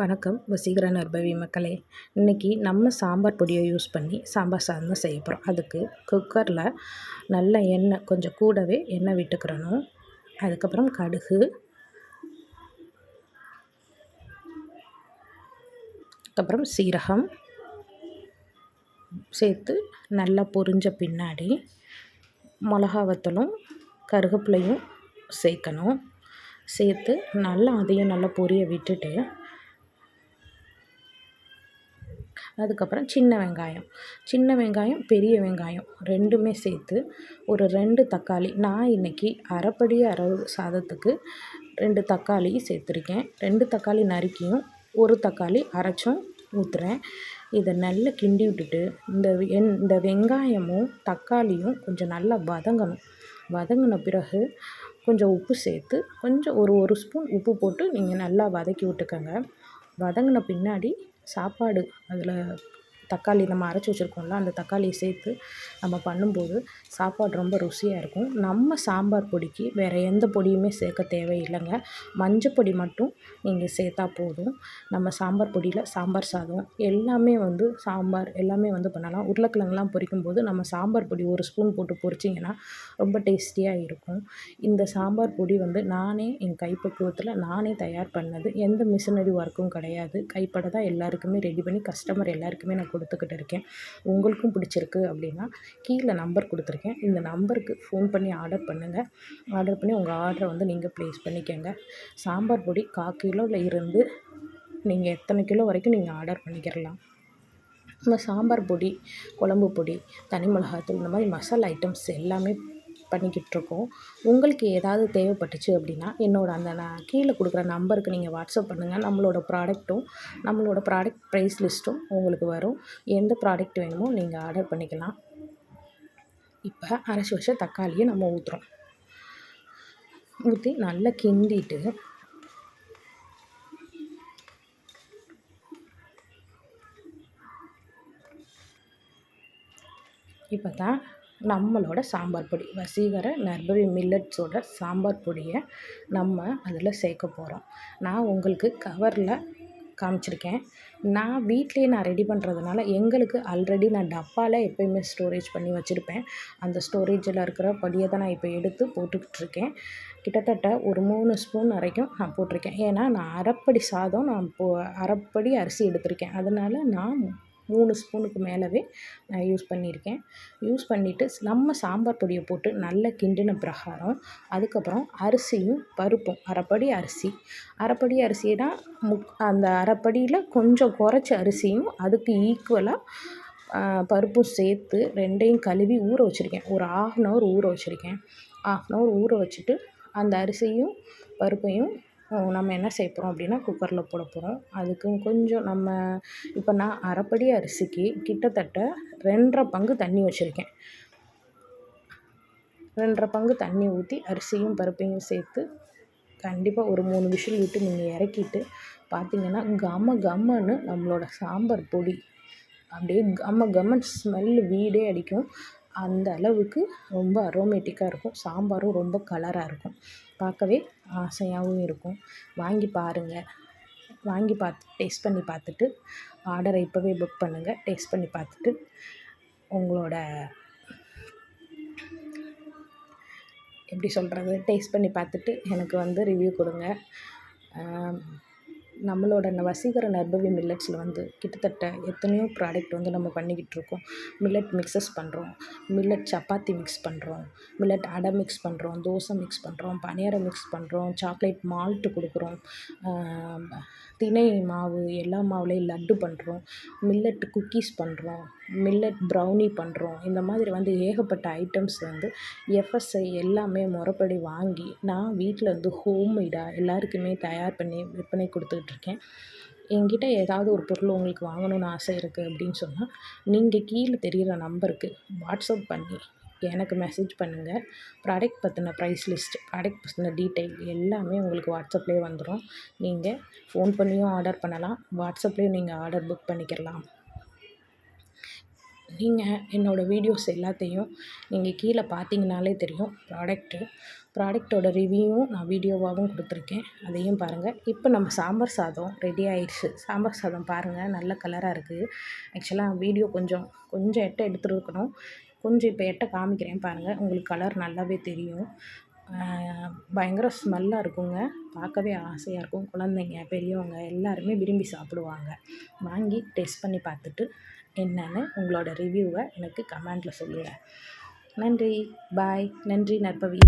வணக்கம் வசீகர அர்பவி மக்களே. இன்றைக்கி நம்ம சாம்பார் பொடியை யூஸ் பண்ணி சாம்பார் சாதம் செய்ய போகிறோம் அதுக்கு குக்கரில் நல்ல எண்ணெய் கொஞ்சம் கூடவே எண்ணெய் விட்டுக்கிறணும். அதுக்கப்புறம் கடுகு. அதுக்கப்புறம் சீரகம். சேர்த்து நல்லா பொரிஞ்ச பின்னாடி மிளகா வத்தலும் கருகப்பிலையும் சேர்க்கணும். சேர்த்து நல்லா அதையும் நல்லா பொரிய விட்டுட்டு அதுக்கப்புறம் சின்ன வெங்காயம். சின்ன வெங்காயம் பெரிய வெங்காயம் ரெண்டுமே சேர்த்து ஒரு ரெண்டு தக்காளி. நான் இன்றைக்கி அரைப்படி அரவு சாதத்துக்கு ரெண்டு தக்காளி சேர்த்துருக்கேன். ரெண்டு தக்காளி நறுக்கியும் ஒரு தக்காளி அரைச்சும் ஊற்றுறேன் இதை நல்லா கிண்டி விட்டுட்டு இந்த என் இந்த வெங்காயமும் தக்காளியும் கொஞ்சம் நல்லா வதங்கணும். வதங்கின பிறகு கொஞ்சம் உப்பு சேர்த்து கொஞ்சம் ஒரு ஒரு ஸ்பூன் உப்பு போட்டு நீங்கள் நல்லா வதக்கி விட்டுக்கோங்க. வதங்கின பின்னாடி சாப்பாடு. அதில் தக்காளி நம்ம அரைச்சி வச்சுருக்கோம்ல அந்த தக்காளியை சேர்த்து நம்ம பண்ணும்போது சாப்பாடு ரொம்ப ருசியாக இருக்கும். நம்ம சாம்பார் பொடிக்கு வேறு எந்த பொடியுமே சேர்க்க தேவையில்லைங்க. மஞ்சப்பொடி மட்டும் நீங்கள் சேர்த்தா போதும். நம்ம சாம்பார் பொடியில் சாம்பார் சாதம் எல்லாமே வந்து சாம்பார் எல்லாமே வந்து பண்ணலாம். உருளைக்கிழங்குலாம் பொரிக்கும்போது நம்ம சாம்பார் பொடி ஒரு ஸ்பூன் போட்டு பொரிச்சிங்கன்னா ரொம்ப டேஸ்டியாக இருக்கும். இந்த சாம்பார் பொடி வந்து நானே என் கைப்பக்குவத்தில் நானே தயார் பண்ணது. எந்த மிஷினரி ஒர்க்கும் கிடையாது. கைப்பட தான் எல்லாருக்குமே ரெடி பண்ணி கஸ்டமர் எல்லாருக்குமே நான் கொடுத்துக்கிட்டு இருக்கேன். உங்களுக்கும் பிடிச்சிருக்கு அப்படின்னா கீழே நம்பர் கொடுத்துருக்கேன். இந்த நம்பருக்கு ஃபோன் பண்ணி ஆர்டர் பண்ணுங்கள் ஆர்டர் பண்ணி உங்கள் ஆர்டரை வந்து நீங்கள் ப்ளேஸ் பண்ணிக்கோங்க. சாம்பார் பொடி கால் கிலோவில் இருந்து நீங்கள் எத்தனை கிலோ வரைக்கும் நீங்கள் ஆர்டர் பண்ணிக்கிறலாம் நம்ம சாம்பார் பொடி குழம்பு பொடி தனி மிளகாத்தூள் இந்த மாதிரி மசாலா ஐட்டம்ஸ் எல்லாமே பண்ணிக்கிட்டுருக்கோம். உங்களுக்கு ஏதாவது தேவைப்பட்டுச்சு அப்படின்னா என்னோடய அந்த நான் கீழே கொடுக்குற நம்பருக்கு நீங்கள் வாட்ஸ்அப் பண்ணுங்கள் நம்மளோட ப்ராடக்ட்டும் நம்மளோட ப்ராடக்ட் ப்ரைஸ் லிஸ்ட்டும் உங்களுக்கு வரும். எந்த ப்ராடக்ட் வேணுமோ நீங்கள் ஆர்டர் பண்ணிக்கலாம். இப்போ அரைச்சி வச்ச தக்காளியை நம்ம ஊற்றுறோம் ஊற்றி நல்லா கிண்டிட்டு இப்போ தான் நம்மளோட சாம்பார் பொடி. வசீகர நர்பரி மில்லட்ஸோட சாம்பார் பொடியை நம்ம அதில் சேர்க்க போகிறோம். நான் உங்களுக்கு கவரில் காமிச்சிருக்கேன். நான் வீட்லேயே நான் ரெடி பண்ணுறதுனால எங்களுக்கு ஆல்ரெடி நான் டப்பாவில் எப்போயுமே ஸ்டோரேஜ் பண்ணி வச்சுருப்பேன். அந்த ஸ்டோரேஜில் இருக்கிற பொடியை தான் நான் இப்போ எடுத்து போட்டுக்கிட்டுருக்கேன். கிட்டத்தட்ட ஒரு மூணு ஸ்பூன் வரைக்கும் நான் போட்டிருக்கேன். ஏன்னா நான் அரைப்படி சாதம் நான் போ அரைப்படி அரிசி எடுத்திருக்கேன். அதனால் நான் மூணு ஸ்பூனுக்கு மேலவே நான் யூஸ் பண்ணியிருக்கேன். யூஸ் பண்ணிவிட்டு நம்ம சாம்பார் பொடியை போட்டு நல்லா கிண்டின பிரகாரம் அதுக்கப்புறம் அரிசியும் பருப்பும் அரைப்படி அரிசி. அரைப்படி அரிசினா முக் அந்த அரைப்படியில் கொஞ்சம் குறைச்ச அரிசியும் அதுக்கு ஈக்குவலாக பருப்பும் சேர்த்து ரெண்டையும் கழுவி ஊற வச்சுருக்கேன். ஒரு ஆஃப் அன் ஹவர் ஊற வச்சுருக்கேன். ஆஃப் அன் ஹவர் ஊற வச்சுட்டு அந்த அரிசியும் பருப்பையும் நம்ம என்ன செய்ய போகிறோம் அப்படின்னா குக்கரில் போட போகிறோம் அதுக்கு கொஞ்சம் நம்ம இப்போ நான் அரைப்படி அரிசிக்கு கிட்டத்தட்ட ரெண்டரை பங்கு தண்ணி வச்சுருக்கேன். ரெண்டரை பங்கு தண்ணி ஊற்றி அரிசியும் பருப்பையும் சேர்த்து கண்டிப்பாக ஒரு மூணு விஷயம் விட்டு நீங்கள் இறக்கிட்டு பார்த்தீங்கன்னா கம கம்மன்னு நம்மளோட சாம்பார் பொடி அப்படியே கம கம்மன் ஸ்மெல்லு வீடே அடிக்கும். அந்த அளவுக்கு ரொம்ப அரோமேட்டிக்காக இருக்கும். சாம்பாரும் ரொம்ப கலராக இருக்கும். பார்க்கவே ஆசையாகவும் இருக்கும். வாங்கி பாருங்கள் வாங்கி பார்த்து டேஸ்ட் பண்ணி பார்த்துட்டு ஆர்டரை இப்போவே புக் பண்ணுங்கள் டேஸ்ட் பண்ணி பார்த்துட்டு உங்களோட எப்படி சொல்கிறது டேஸ்ட் பண்ணி பார்த்துட்டு எனக்கு வந்து ரிவ்யூ கொடுங்க. நம்மளோட வசீகர நர்பவி மில்லட்ஸில் வந்து கிட்டத்தட்ட எத்தனையோ ப்ராடக்ட் வந்து நம்ம பண்ணிக்கிட்டு இருக்கோம். மில்லட் மிக்ஸஸ் பண்ணுறோம் மில்லட் சப்பாத்தி மிக்ஸ் பண்ணுறோம் மில்லட் அடை மிக்ஸ் பண்ணுறோம் தோசை மிக்ஸ் பண்ணுறோம் பனியாரம் மிக்ஸ் பண்ணுறோம் சாக்லேட் மால்ட்டு கொடுக்குறோம். திணை மாவு எல்லா மாவுலேயும் லட்டு பண்ணுறோம் மில்லட் குக்கீஸ் பண்ணுறோம் மில்லட் ப்ரௌனி பண்ணுறோம் இந்த மாதிரி வந்து ஏகப்பட்ட ஐட்டம்ஸ் வந்து எஃப்எஸ்ஐ எல்லாமே முறப்படி வாங்கி நான் வீட்டில் வந்து ஹோம்மேடாக எல்லாருக்குமே தயார் பண்ணி விற்பனை கொடுத்துக்கிட்ருக்கேன் என்கிட்ட ஏதாவது ஒரு பொருள் உங்களுக்கு வாங்கணும்னு ஆசை இருக்குது அப்படின்னு சொன்னால் நீங்கள் கீழே தெரிகிற நம்பருக்கு வாட்ஸ்அப் பண்ணி எனக்கு மெசேஜ் பண்ணுங்கள் ப்ராடக்ட் பற்றின ப்ரைஸ் லிஸ்ட் ப்ராடக்ட் பற்றின டீட்டெயில் எல்லாமே உங்களுக்கு வாட்ஸ்அப்லேயே வந்துடும் நீங்கள் ஃபோன் பண்ணியும் ஆர்டர் பண்ணலாம். வாட்ஸ்அப்லேயும் நீங்கள் ஆர்டர் புக் பண்ணிக்கலாம். நீங்கள் என்னோடய வீடியோஸ் எல்லாத்தையும் நீங்கள் கீழே பார்த்தீங்கனாலே தெரியும். ப்ராடக்ட்டு ப்ராடக்ட்டோட ரிவ்யூவும் நான் வீடியோவாகவும் கொடுத்துருக்கேன். அதையும் பாருங்கள் இப்போ நம்ம சாம்பார் சாதம் ரெடி ஆயிடுச்சு. சாம்பார் சாதம் பாருங்கள் நல்ல கலராக இருக்குது ஆக்சுவலாக வீடியோ கொஞ்சம் கொஞ்சம் எட்ட எடுத்துருக்கணும். கொஞ்சம் இப்போ எட்ட காமிக்கிறேன் பாருங்கள் உங்களுக்கு கலர் நல்லாவே தெரியும். பயங்கர ஸ்மெல்லாக இருக்குங்க. பார்க்கவே ஆசையாக இருக்கும். குழந்தைங்க பெரியவங்க எல்லாருமே விரும்பி சாப்பிடுவாங்க. வாங்கி டேஸ்ட் பண்ணி பார்த்துட்டு என்னென்னு உங்களோட ரிவ்யூவை எனக்கு கமெண்டில் சொல்லுங்கள் நன்றி. பாய். நன்றி நற்பவி.